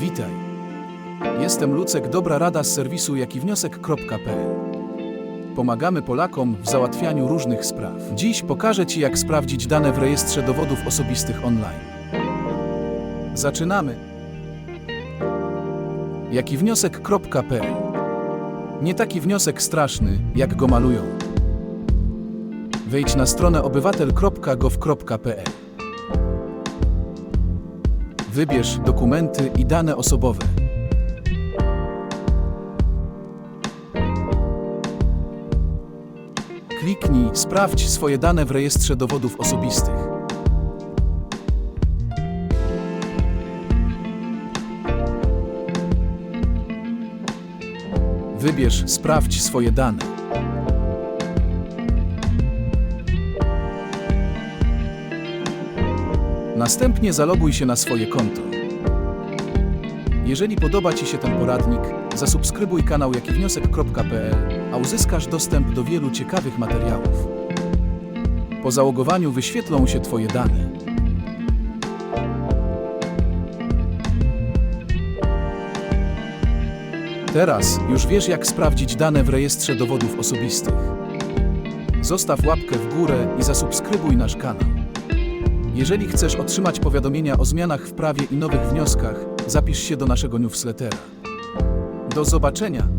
Witaj. Jestem Lucek, dobra rada z serwisu jakiwniosek.pl. Pomagamy Polakom w załatwianiu różnych spraw. Dziś pokażę Ci, jak sprawdzić dane w rejestrze dowodów osobistych online. Zaczynamy. Jakiwniosek.pl Nie taki wniosek straszny, jak go malują. Wejdź na stronę obywatel.gov.pl. Wybierz dokumenty i dane osobowe. Kliknij Sprawdź swoje dane w rejestrze dowodów osobistych. Wybierz Sprawdź swoje dane. Następnie zaloguj się na swoje konto. Jeżeli podoba Ci się ten poradnik, zasubskrybuj kanał jakiwniosek.pl, a uzyskasz dostęp do wielu ciekawych materiałów. Po zalogowaniu wyświetlą się Twoje dane. Teraz już wiesz, jak sprawdzić dane w rejestrze dowodów osobistych. Zostaw łapkę w górę i zasubskrybuj nasz kanał. Jeżeli chcesz otrzymać powiadomienia o zmianach w prawie i nowych wnioskach, zapisz się do naszego newslettera. Do zobaczenia!